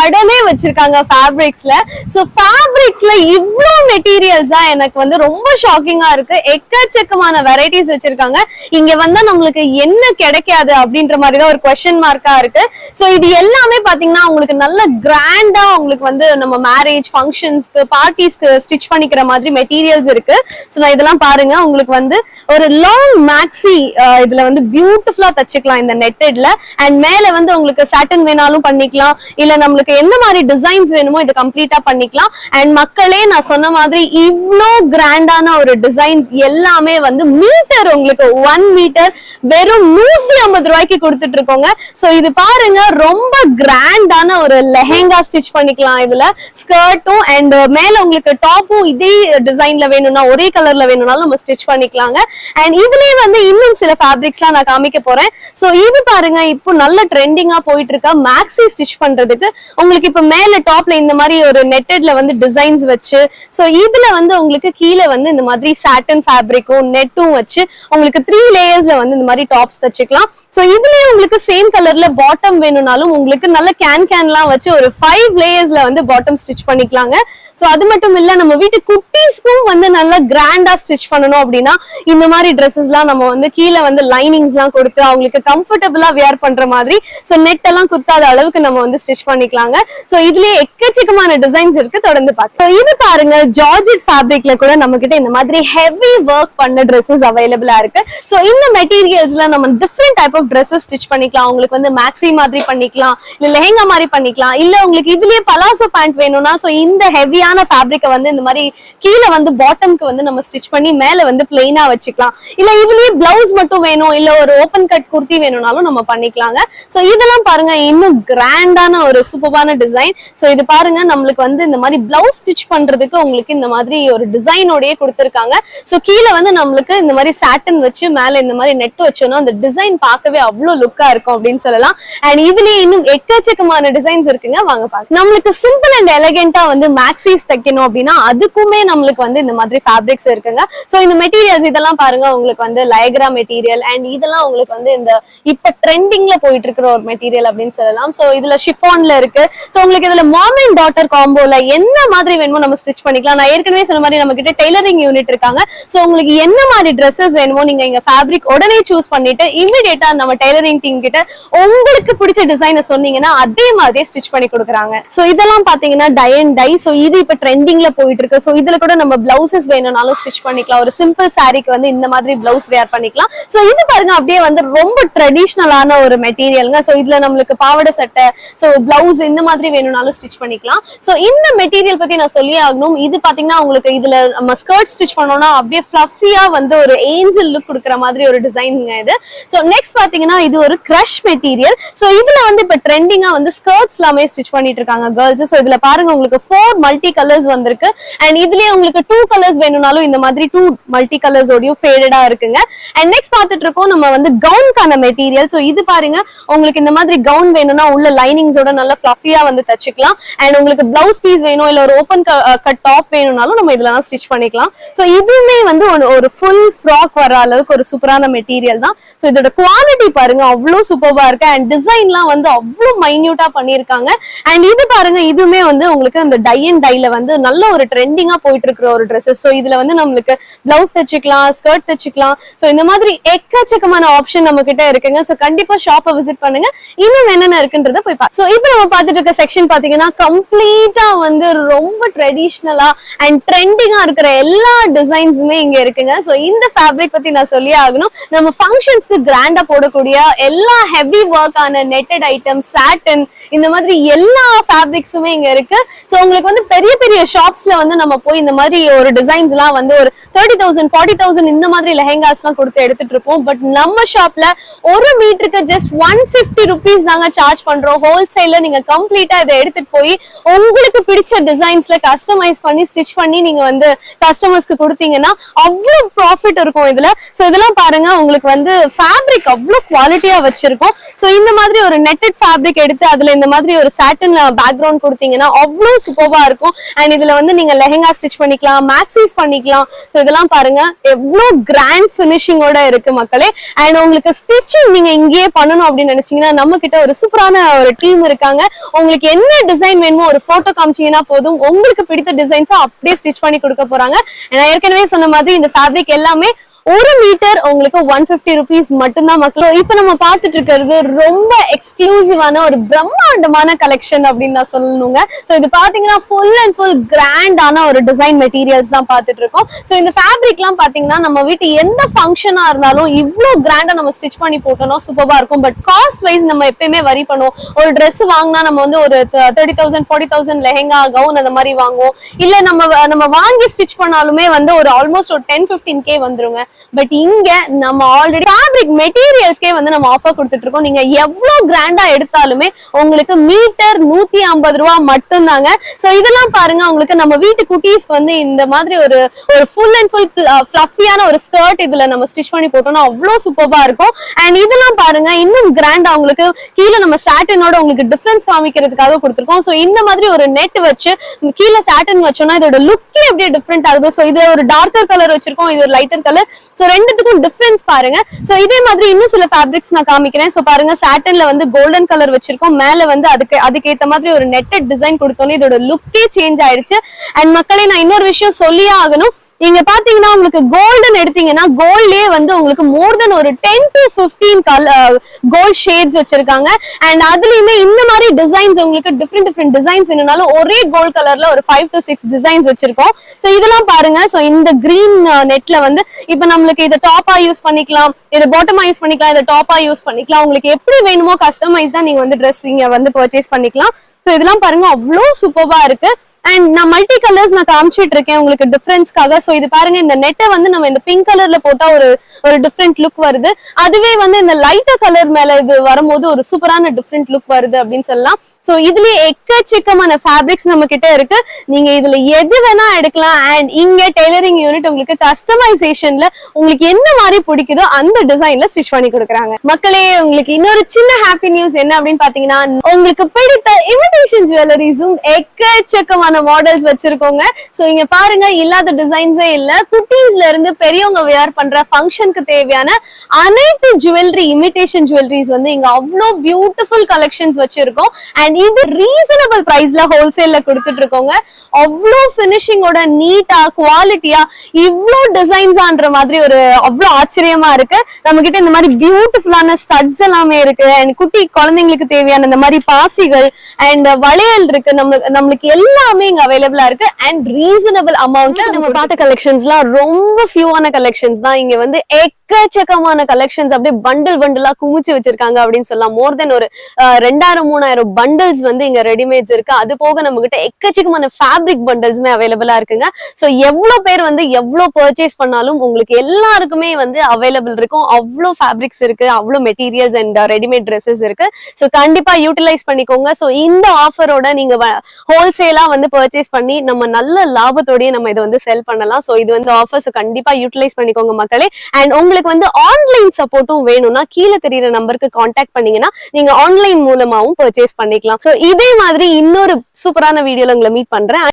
கடலே வச்சிருக்காங்க ஃபேப்ரிக்ஸ்ல சோ ஃபேப்ரிக்ஸ்ல இவ்ளோ மெட்டீரியல்ஸா எனக்கு வந்து ரொம்ப ஷாக்கிங்கா இருக்கு. எக்கச்சக்கமான வெரைட்டிஸ் வச்சிருக்காங்க. இங்க வந்தா நம்மளுக்கு என்ன கிடைக்காது அப்படின்ற மாதிரி தான் ஒரு கொஸ்டின் மார்க்கா இருக்கு. சோ இது எல்லாமே பாத்தீங்கன்னா உங்களுக்கு நல்ல கிராண்டா உங்களுக்கு வந்து நம்ம மேரேஜ் ஃபங்க்ஷன்ஸ்க்கு பார்ட்டிஸ்க்கு ஸ்டிச் பண்ணிக்கிற மாதிரி மெட்டீரியல்ஸ் இருக்கு. சோ நான் இதெல்லாம் பாருங்க. உங்களுக்கு வந்து ஒரு லாங் மேக்ஸி இதுல வந்து பியூட்டிஃபுல்லா தச்சுக்கலாம் இந்த நெட்டட்ல அண்ட் மேல வந்து உங்களுக்கு சாட்டன் வேணாலும் பண்ணிக்கலாம். இல்ல நம்மளுக்கு எந்த மாதிரி டிசைன்ஸ் வேணுமோ இதை கம்ப்ளீட்டா பண்ணிக்கலாம். அண்ட் மக்களே நான் சொன்ன மாதிரி இவ்வளோ கிராண்டான ஒரு டிசைன்ஸ் எல்லாமே வந்து மீட்டர் உங்களுக்கு ஒன் மீட்டர் வெறும் நூத்தி ஐம்பது ரூபாய்க்கு கொடுத்துட்டு இருக்கோங்க. சோ இது பாருங்க ரொம்ப கிராண்டான ஒரு லெஹெங்கா ஸ்டிச் பண்ணிக்கலாம் இதுல. ஸ்கர்ட்டும் அண்ட் மேல உங்களுக்கு டாப்பும் இதே டிசைன்ல வேணும்னா ஒரே கலர்ல வேணும்னாலும் நம்ம ஸ்டிச் பண்ணிக்கலாங்க. அண்ட் இதுலயே வந்து இன்னும் சில ஃபேப்ரிக்ஸ்லாம் நான் காமிக்க போறேன். சோ இது பாருங்க இப்போ நல்ல ட்ரெண்டிங்கா போயிட்டு இருக்க. மேக்ஸி ஸ்டிச் பண்றதுக்கு உங்களுக்கு இப்ப மேல டாப்ல இந்த மாதிரி ஒரு நெட்டட்ல வந்து டிசைன்ஸ் வச்சு சோ இதுல வந்து உங்களுக்கு கீழே வந்து இந்த மாதிரி சாட்டன் ஃபேப்ரிக்கும் நெட்டும் வச்சு உங்களுக்கு த்ரீ லேயர்ஸ்ல வந்து இந்த மாதிரி டாப்ஸ் தச்சுக்கலாம். சோ இதுலயே உங்களுக்கு சேம் கலர்ல பாட்டம் வேணும்னாலும் உங்களுக்கு நல்ல கேன் கேன்லாம் வச்சு ஒரு ஃபைவ் லேயர்ஸ்ல வந்து பாட்டம் ஸ்டிச் பண்ணிக்கலாங்க. சோ அது மட்டும் இல்ல நம்ம வீட்டு குட்டீஸ்க்கும் வந்து நல்லா கிராண்டா ஸ்டிச் பண்ணணும் அப்படின்னா இந்த மாதிரி ட்ரெஸ்ஸஸ்லாம் நம்ம வந்து கீழே வந்து லைனிங்ஸ்லாம் கொடுத்து அவங்களுக்கு கம்ஃபர்டபுளா வியர் பண்ற மாதிரி சோ நெட் எல்லாம் குத்தாத அளவுக்கு நம்ம வந்து ஸ்டிச் பண்ணிக்கலாங்க. சோ இதுலயே எக்கச்சக்கமான டிசைன்ஸ் இருக்கு. தொடர்ந்து பார்க்கலாம் இது பாருங்க ஜார்ஜெட் ஃபேப்ரிக்ல கூட நம்ம கிட்ட இந்த மாதிரி ஹெவி ஒர்க் பண்ண ட்ரெஸ்ஸஸ் அவைலபிளா இருக்கு. சோ இந்த மெட்டீரியல்ஸ்ல நம்ம different type of dresses stitch பண்ணிக்கலாம். உங்களுக்கு வந்து மேக்ஸி மாதிரி பண்ணிக்கலாம். இல்ல லெஹங்கா மாதிரி பண்ணிக்கலாம். இல்ல உங்களுக்கு இதுலயே பலாசோ பேண்ட் வேணும்னா சோ இந்த ஹெவியான ஃபேப்ரிக்கை வந்து இந்த மாதிரி கீழே வந்து பாட்டம்க்கு வந்து நம்ம ஸ்டிச் பண்ணி மேல வந்து பிளெயினா வச்சுக்கலாம். இல்ல இதுலயே பிளவுஸ் மட்டும் வேணும். இல்ல ஒரு ஓபன் கட் குர்த்தி வேணும்னாலும் நம்ம பண்ணிக்கலாங்க. சோ இதெல்லாம் பாருங்க இன்னும் கிராண்டான ஒரு சூப்பரான டிசைன் ஸோ இது பாருங்க நம்மளுக்கு வந்து இந்த மாதிரி பிளவுஸ் ஸ்டிச் பண்றதுக்கு உங்களுக்கு இந்த மாதிரி ஒரு டிசைனோடயே கொடுத்துருக்காங்க. ஸோ கீழே வந்து நம்மளுக்கு இந்த மாதிரி சாட்டன் வச்சு மேல இந்த மாதிரி நெட் வச்சோம்னா அந்த டிசைன் பார்க்கவே அவ்வளோ லுக்கா இருக்கும் அப்படின்னு சொல்லலாம். அண்ட் இதுலயே இன்னும் எக்கச்சக்கமான டிசைன்ஸ் இருக்குங்க. வாங்க பாக்க நம்மளுக்கு சிம்பிள் அண்ட் எலகென்ட்டா வந்து மேக்ஸிஸ் தைக்கணும் அப்படின்னா அதுக்குமே நம்மளுக்கு வந்து இந்த மாதிரி ஃபேப்ரிக்ஸ் இருக்குங்க. சோ இந்த மெட்டீரியல்ஸ் இதெல்லாம் பாருங்க உங்களுக்கு வந்து லயக்ரா மெட்டீரியல் அண்ட் இதெல்லாம் உங்களுக்கு வந்து இந்த இப்ப ட்ரெண்டிங்ல போயிட்டு இருக்கிற ஒரு மெட்டீரியல் அப்படின்னு சொல்லலாம். ஸோ இதுல ஷிஃபான்ல இருக்கு. சோ உங்களுக்கு இதுல மாம் அண்ட் டாட்டர் காம்போல என்ன மாதிரி வேணுமோ நம்ம ஸ்டிச் பண்ணிக்கலாம். நான் ஏற்கனவே சொன்ன மாதிரி நம்ம கிட்ட டெய்லரிங் யூனிட் இருக்காங்க. சோ உங்களுக்கு என்ன மாதிரி ட்ரெஸ்ஸஸ் வேணுமோ நீங்க இங்க ஃபேப்ரிக் உடனே சூஸ் பண்ணிட்டு இமிடியேட்டா நம்ம டெய்லரிங் டீம் கிட்ட உங்களுக்கு பிடிச்ச டிசைனை சொன்னீங்கன்னா அதே மாதிரியே ஸ்டிச் பண்ணி கொடுக்குறாங்க. சோ இதெல்லாம் பாத்தீங்கன்னா டை அண்ட் டை சோ இது இப்ப ட்ரெண்டிங்ல போயிட்டு இருக்கு சோ இதுல கூட நம்ம பிளவுசஸ் வேணும்னாலும் ஸ்டிச் பண்ணிக்கலாம். ஒரு சிம்பிள் சாரிக்கு வந்து இந்த மாதிரி பிளவுஸ் வேர் பண்ணிக்கலாம். சோ இது பாருங்க அப்படியே வந்து ரொம்ப ட்ரெடிஷ்னலான ஒரு மெட்டீரியல்ங்க சோ இதுல நம்மளுக்கு பாவாடை சட்டை சோ பிளவுஸ் இந்த மாதிரி வேணும்னாலும் ஸ்டிச் பண்ணிக்கலாம். ஸோ இந்த மெட்டீரியல் பத்தி நான் சொல்லி ஆகணும். இது பாத்தீங்கன்னா உங்களுக்கு இதுல நம்ம ஸ்கர்ட் ஸ்டிச் பண்ணோம்னா அப்படியே ஃபிளஃபியா வந்து ஒரு ஏஞ்சல் லுக் கொடுக்குற மாதிரி ஒரு டிசைனிங் இது. ஸோ நெக்ஸ்ட் பாத்தீங்கன்னா இது ஒரு கிரஷ் மெட்டீரியல் ஸோ இதுல வந்து இப்ப ட்ரெண்டிங்கா வந்து ஸ்கர்ட்ஸ் எல்லாமே ஸ்டிச் பண்ணிட்டு இருக்காங்க கேர்ள்ஸ் ஸோ இதுல பாருங்க உங்களுக்கு ஃபோர் மல்டி கலர்ஸ் வந்திருக்கு. அண்ட் இதுலயே உங்களுக்கு டூ கலர்ஸ் வேணும்னாலும் இந்த மாதிரி டூ மல்டி கலர்ஸ் ஃபேடடா இருக்குங்க. அண்ட் நெக்ஸ்ட் பார்த்துட்டு இருக்கோம் நம்ம வந்து கவுனுக்கான மெட்டீரியல் சோ இது பாருங்க. உங்களுக்கு இந்த மாதிரி கவுன் வேணும்னா உள்ள லைனிங்ஸோட நல்லா ஈஸியா வந்து தச்சுக்கலாம். அண்ட் உங்களுக்கு பிளவுஸ் பீஸ் வேணும் இல்ல ஒரு ஓப்பன் கட் டாப் வேணும்னாலும் நம்ம இதுல ஸ்டிச் பண்ணிக்கலாம். சோ இதுவுமே வந்து ஒரு ஃபுல் ஃப்ராக் வர அளவுக்கு ஒரு சூப்பரான மெட்டீரியல் தான். சோ இதோட குவாலிட்டி பாருங்க அவ்வளவு சூப்பர்வா இருக்கு. அண்ட் டிசைன்லாம் வந்து அவ்வளவு மைன்யூட்டா பண்ணிருக்காங்க அண்ட் இது பாருங்க இதுவுமே வந்து உங்களுக்கு அந்த டை அண்ட் டைல வந்து நல்ல ஒரு ட்ரெண்டிங்கா போயிட்டு இருக்கிற ஒரு ட்ரெஸ்ஸஸ் ஸோ இதுல வந்து நம்மளுக்கு பிளவுஸ் தச்சுக்கலாம் ஸ்கர்ட் தச்சுக்கலாம். ஸோ இந்த மாதிரி எக்கச்சக்கமான ஆப்ஷன் நம்ம கிட்ட இருக்குங்க. ஸோ கண்டிப்பா ஷாப்பை விசிட் பண்ணுங்க. இன்னும் என்னென்ன இருக்குன்றத போய் பார்த்து ஸோ இப்போ நம்ம பார்த்துட்டு இருக்க செக்ஷன் பாத்தீங்கன்னா கம்ப்ளீட்டா வந்து ரொம்ப ட்ரெடிஷ்னலா அண்ட் ட்ரெண்டிங்கா இருக்கிற எல்லா டிசைன்ஸுமே இங்க இருக்குங்க. ஸோ இந்த ஃபேப்ரிக் பத்தி நான் சொல்லி ஆகணும். நம்ம ஃபங்க்ஷன்ஸ்க்கு கிராண்டா போடக்கூடிய எல்லா ஹெவி ஒர்க் ஆன நெட்டட் ஐட்டம் சாட்டன் இந்த மாதிரி எல்லா ஃபேப்ரிக்ஸுமே இங்க இருக்கு. ஸோ உங்களுக்கு வந்து பெரிய பெரிய ஷாப்ஸ்ல வந்து நம்ம போய் இந்த மாதிரி ஒரு டிசைன்ஸ் எல்லாம் வந்து ஒரு தேர்ட்டி தௌசண்ட் ஃபார்ட்டி தௌசண்ட் இந்த மாதிரி லெஹெங்காஸ் எல்லாம் கொடுத்து எடுத்துட்டு இருப்போம் பட் நம்ம ஷாப்ல ஒரு மீட்டருக்கு ஜஸ்ட் ஒன் ஃபிஃப்டி ருபீஸ் தாங்க சார்ஜ் பண்றோம். ஹோல்சேல்ல நீங்க கம்ப்ளீட்டா இதை எடுத்துட்டு போய் உங்களுக்கு பிடிச்ச டிசைன்ஸ்ல கஸ்டமைஸ் பண்ணி ஸ்டிச் பண்ணி நீங்க வந்து கஸ்டமர்ஸ்க்கு கொடுத்தீங்கன்னா அவ்வளவு ப்ராஃபிட் இருக்கும் இதுல. சோ இதெல்லாம் பாருங்க உங்களுக்கு வந்து ஃபேப்ரிக் அவ்வளவு குவாலிட்டியா வச்சிருக்கும். சோ இந்த மாதிரி ஒரு நெட்டட் ஃபேப்ரிக் எடுத்து அதுல இந்த மாதிரி ஒரு சாட்டன்ல பேக்ரவுண்ட் கொடுத்தீங்கன்னா அவ்வளவு சூப்பர்வா இருக்கும். அண்ட் இதுல வந்து நீங்க லெஹங்கா ஸ்டிச் பண்ணிக்கலாம் மேக்ஸிஸ் பண்ணிக்கலாம். சோ இதெல்லாம் பாருங்க எவ்வளவு கிராண்ட் பினிஷிங்கோட இருக்கு மக்களே. அண்ட் உங்களுக்கு ஸ்டிச்சிங் நீங்க இங்கேயே பண்ணணும் அப்படின்னு நினைச்சீங்கன்னா நம்ம கிட்ட ஒரு சூப்பரான ஒரு டீம் இருக்காங்க. உங்களுக்கு என்ன டிசைன் வேணுமோ ஒரு போட்டோ காமிச்சீங்கன்னா போதும். உங்களுக்கு பிடித்த டிசைன்ஸா அப்படியே ஸ்டிச் பண்ணி கொடுக்க போறாங்க. நான் ஏற்கனவே சொன்ன மாதிரி இந்த ஃபேப்ரிக் எல்லாமே ஒரு மீட்டர் உங்களுக்கு ஒன் பிப்டி ருபீஸ் மட்டும்தான் மக்கள். இப்ப நம்ம பாத்துட்டு இருக்கிறது ரொம்ப எக்ஸ்க்ளூசிவான ஒரு பிரம்மாண்டமான கலெக்ஷன் அப்படின்னு நான் சொல்லணுங்க. சோ இது பாத்தீங்கன்னா ஃபுல் அண்ட் ஃபுல் கிராண்டான ஒரு டிசைன் மெட்டீரியல்ஸ் தான் பாத்துட்டு இருக்கோம். சோ இந்த ஃபேப்ரிக் எல்லாம் பாத்தீங்கன்னா நம்ம வீட்டு எந்த ஃபங்க்ஷனா இருந்தாலும் இவ்வளவு கிராண்டா நம்ம ஸ்டிச் பண்ணி போட்டோம்னா சூப்பரா இருக்கும். பட் காஸ்ட் வைஸ் நம்ம எப்பயுமே வரி பண்ணுவோம். ஒரு ட்ரெஸ் வாங்கினா நம்ம வந்து ஒரு thirty thousand forty thousand lehenga gown அந்த மாதிரி வாங்குவோம். இல்ல நம்ம வ- நம்ம வாங்கி ஸ்டிச் பண்ணாலுமே வந்து ஒரு ஆல்மோஸ்ட் ஒரு டென் பிப்டீன் கே வந்துருங்க. பட் இங்க நம்ம ஆல்ரெடி ஃபேப்ரிக் மெட்டீரியல்ஸ்க்கே வந்து நம்ம ஆஃபர் கொடுத்துட்டு இருக்கோம் நீங்க எவ்வளவு கிராண்டா எடுத்தாலுமே உங்களுக்கு மீட்டர் நூத்தி ஐம்பது ரூபா மட்டும்தாங்க. சோ இதெல்லாம் பாருங்க உங்களுக்கு நம்ம வீட்டு குட்டீஸ்க்கு வந்து இந்த மாதிரி ஒரு ஒரு ஃபுல் அண்ட் ஃபுல் ஃபிளஃபியான ஒரு ஸ்கர்ட் இதுல நம்ம ஸ்டிச் பண்ணி போட்டோம்னா அவ்வளவு சூப்பரா இருக்கும். அண்ட் இதெல்லாம் பாருங்க இன்னும் கிராண்டா உங்களுக்கு கீழே நம்ம சாட்டினோட உங்களுக்கு டிஃபரன்ஸ் காமிக்கிறதுக்காக கொடுத்துருக்கோம். சோ இந்த மாதிரி ஒரு நெட் வச்சு கீழே சாட்டன் வச்சோம்னா இதோட லுக்கே அப்படியே டிஃப்ரெண்ட் ஆகுது. சோ இது ஒரு டார்க்கர் கலர் வச்சிருக்கோம் இது ஒரு லைட்டர் கலர் சோ ரெண்டுத்துக்கும் டிஃபரன்ஸ் பாருங்க. சோ இதே மாதிரி இன்னும் சில ஃபேப்ரிக்ஸ் நான் காமிக்கிறேன். சோ பாருங்க சாட்டன்ல வந்து கோல்டன் கலர் வச்சிருக்கோம். மேல வந்து அதுக்கு அதுக்கு ஏத்த மாதிரி ஒரு நெட்டட் டிசைன் கொடுத்தோன்னே இதோட லுக்கே சேஞ்ச் ஆயிருச்சு. அண்ட் மக்களே நான் இன்னொரு விஷயம் சொல்லியே ஆகணும். நீங்க பாத்தீங்கன்னா உங்களுக்கு கோல்டன் எடுத்தீங்கன்னா கோல்ட்லயே வந்து உங்களுக்கு மோர் தென் ஒரு ten to fifteen colour gold shades வச்சிருக்காங்க. அண்ட் அதுலயுமே இந்த மாதிரி டிசைன்ஸ் உங்களுக்கு டிஃப்ரெண்ட் டிஃப்ரெண்ட் டிசைன்ஸ் வேணும்னாலும் ஒரே கோல்ட் கலர்ல ஒரு ஃபைவ் டு சிக்ஸ் டிசைன்ஸ் வச்சிருக்கோம். சோ இதெல்லாம் பாருங்க. சோ இந்த கிரீன் நெட்ல uh, வந்து இப்ப நம்மளுக்கு இதை டாப்பா யூஸ் பண்ணிக்கலாம். இதை பாட்டமா யூஸ் பண்ணிக்கலாம். இதை டாப்பா யூஸ் பண்ணிக்கலாம். உங்களுக்கு எப்படி வேணுமோ கஸ்டமைஸ் தான் நீங்க வந்து ட்ரெஸ் நீங்க வந்து பர்ச்சேஸ் பண்ணிக்கலாம். சோ இதெல்லாம் பாருங்க. அவ்வளோ சூப்பர்வா இருக்கு. அண்ட் நான் மல்டி கலர்ஸ் நான் காமிச்சிட்டு இருக்கேன். உங்களுக்கு டிஃபரன்ஸ்க்காக சோ இது பாருங்க இந்த நெட்டை வந்து நம்ம இந்த பிங்க் கலர்ல போட்டா ஒரு ஒரு டிஃப்ரெண்ட் லுக் வருது. அதுவே வந்து இந்த லைட்டர் கலர் மேல இது வரும்போது ஒரு சூப்பரான டிஃப்ரெண்ட் லுக் வருது அப்படின்னு சொல்லலாம். சோ இதுலயே எக்கச்சக்கமான ஃபேப்ரிக்ஸ் நம்ம கிட்ட இருக்கு. நீங்க இதுல எது வேணா எடுக்கலாம். அண்ட் இங்க டெய்லரிங் யூனிட் உங்களுக்கு கஸ்டமைசேஷன்ல உங்களுக்கு என்ன மாதிரி பிடிக்குதோ அந்த டிசைன்ல ஸ்டிச் பண்ணி கொடுக்குறாங்க. மக்களே உங்களுக்கு இன்னொரு சின்ன ஹாப்பி நியூஸ் என்ன அப்படின்னு பாத்தீங்கன்னா உங்களுக்கு பிடித்த இமிடேஷன் ஜுவல்லரிஸும் எக்கச்சக்கமான மாடல்ஸ் வச்சிருக்கோங்க. சோ இங்க பாருங்க இல்லாத டிசைன்ஸே இல்ல. குட்டீஸ்ல இருந்து பெரியவங்க வியர் பண்ற ஃபங்க்ஷனுக்கு தேவையான அனைத்து ஜுவல்லரி இமிடேஷன் ஜுவல்லரிஸ் வந்து இங்க அவ்வளோ பியூட்டிஃபுல் கலெக்ஷன்ஸ் வச்சிருக்கோம். அண்ட் இது ரீசனபிள் பிரைஸ்ல ஹோல்சேல்ல கொடுத்துட்டு இருக்கோங்க அவ்வளோ பினிஷிங்கோட நீட்டா குவாலிட்டியா இவ்வளோ டிசைன்ஸான்ற மாதிரி ஒரு அவ்வளோ ஆச்சரியமா இருக்கு. நம்ம கிட்ட இந்த மாதிரி பியூட்டிஃபுல்லான ஸ்டட்ஸ் எல்லாமே இருக்கு. அண்ட் குட்டி குழந்தைங்களுக்கு தேவையான இந்த மாதிரி பாசிகள் அண்ட் வளையல் இருக்கு. நம்ம நம்மளுக்கு எல்லாமே இங்க அவைலபிளா இருக்கு. அண்ட் ரீசனபிள் அமௌண்ட்ல நம்ம பார்த்த கலெக்ஷன்ஸ்லாம் ரொம்ப ஃபியூவான கலெக்ஷன்ஸ் தான். இங்க வந்து எக்கச்சக்கமான கலெக்ஷன்ஸ் அப்படியே பண்டில் பண்டிலா குமிச்சு வச்சிருக்காங்க அப்படின்னு சொல்லலாம். மோர் தென் ஒரு ரெண்டாயிரம் மூணாயிரம் பண்டில்ஸ் வந்து இங்க ரெடிமேட்ஸ் இருக்கு. அது போக நம்ம கிட்ட எக்கச்சக்கமான ஃபேப்ரிக் பண்டில்ஸ்மே அவைலபிளா இருக்குங்க. சோ எவ்வளவு பேர் வந்து எவ்வளவு பர்ச்சேஸ் பண்ணாலும் உங்களுக்கு எல்லாருக்குமே வந்து அவைலபிள் இருக்கும். அவ்வளோ ஃபேப்ரிக்ஸ் இருக்கு அவ்வளோ மெட்டீரியல்ஸ் அண்ட் ரெடிமேட் ட்ரெஸ்ஸஸ் இருக்கு. ஸோ கண்டிப்பா யூட்டிலைஸ் பண்ணிக்கோங்க. ஸோ இந்த ஆஃபரோட நீங்க ஹோல்சேலா வந்து பர்ச்சேஸ் பண்ணி நம்ம நல்ல லாபத்தோடய நம்ம இதை வந்து செல் பண்ணலாம். ஸோ இது வந்து ஆஃபர் ஸோ கண்டிப்பா யூட்டிலைஸ் பண்ணிக்கோங்க மக்களே. அண்ட் உங்களுக்கு வந்து ஆன்லைன் சப்போர்ட்டும் வேணும்னா கீழே தெரியிற நம்பருக்கு காண்டாக்ட் பண்ணீங்கன்னா நீங்க ஆன்லைன் மூலமாவும் பர்ச்சேஸ் பண்ணிக்கலாம். இதே மாதிரி இன்னொரு சூப்பரான வீடியோல உங்களை மீட் பண்றேன்.